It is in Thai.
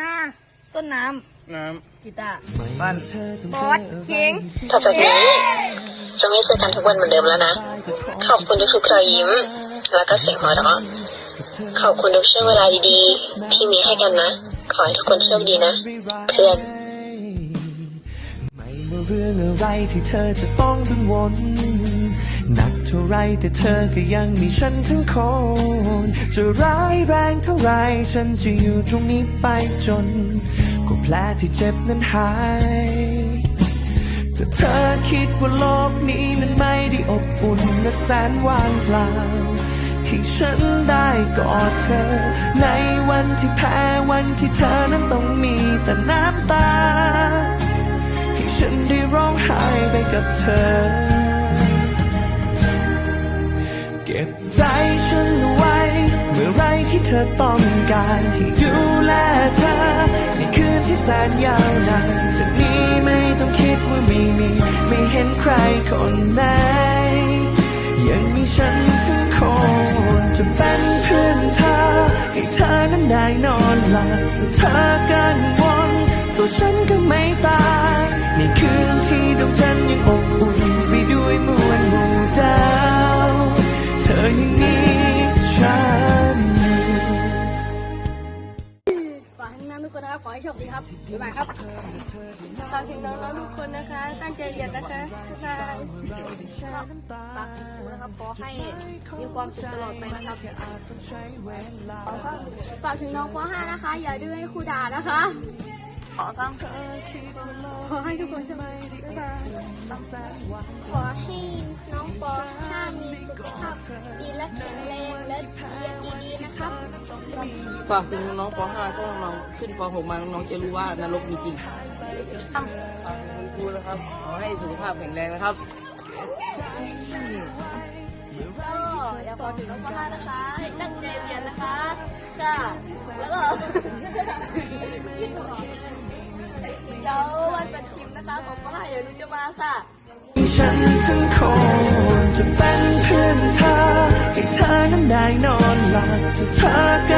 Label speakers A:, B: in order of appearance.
A: นาต้นน้
B: น้ำ
A: กีตาร์ำ
B: ปั้น
A: บอสคิง
C: ต่อจากนี้ จะไม่เจอกันทุกวันเหมือนเดิมแล้วนะ ขอบคุณทุกๆรอยยิ้ม แล้วก็เสียงหัวเราะขอบคุณทุกช่วงเวลาดีๆ ที่มีให้กันนะ ขอให้ทุกคนโชคดีนะ เพื่อน
D: ไม่ว่าเรื่องอะไรที่เธอจะต้องกังวลหนักเท่าไรแต่เธอก็ยังมีฉันทั้งคน จะร้ายแรงเท่าไรฉันจะอยู่ตรงนี้ไปจนกว่าแผลที่เจ็บนั้นหายถ้าเธอคิดว่าโลกนี้นั้นไม่ได้อบอุ่นและแสนว่างเปล่าให้ฉันได้กอดเธอ ในวันที่แพ้วันที่เธอนั้นต้องมีแต่น้ำตา ให้ฉันได้ร้องไห้ไปกับเธอ เก็บใจฉันไว้ เมื่อไรที่เธอต้องการให้ดูแลเธอในคืนที่แสนยาวนานจากนี้ไม่ต้องคิดว่าไม่มี ไม่เห็นใครคนไหน ยังมีฉันทั้งคนจะเป็นเพื่อนเธอ ให้เธอนั้นได้นอนหลับถ้าเธอกังวลตัวฉันก็ไม่ตายในคืนที่ดวงจันทร์ยังอบอุ่นไปด้วยมวลหมู่ดาว เธอยังมีา
A: กให้น้ำทุกคนนะครับขอให้โชคดีครับบ๊ายบายครับฝากถึงน้องๆทุกคนนะคะ ตั้งใจเรียนนะคะบ๊ายบายฝากถึงครูนะครับขอให้มีความสุขตลอดไปนะครับฝากถึงน้องป .5 นะคะ อย่าดื้อให้ครูด่านะคะ ขอตั้งขอให้ทุกคนโชคดีบ๊ายบาย
E: ขอให้น้องป .5 มีสุขภาพดีและแข็งแรงและเรียนดีๆนะครับ
B: ฝากถึงน้องป .5 ถ้าน้องขึ้นป .6 มาน้องจะรู้ว่านรกมีจริงฝากถึงคุณครูนะครับ ขอให้สุขภาพแข็งแรงนะครับ
A: ก็อยากขอถึงน้องป .5 นะคะให้ตั้งใจเรียนนะคะค่ะแล้วก็แล้ววันปัดชิมนะคะของป .5 เดี๋ยวหนุจะมาค่ะ
D: ฉันทั้งคนจะเป็นเพื่อนเธอให้เธอนั้นได้นอนหลับถ้าเธอ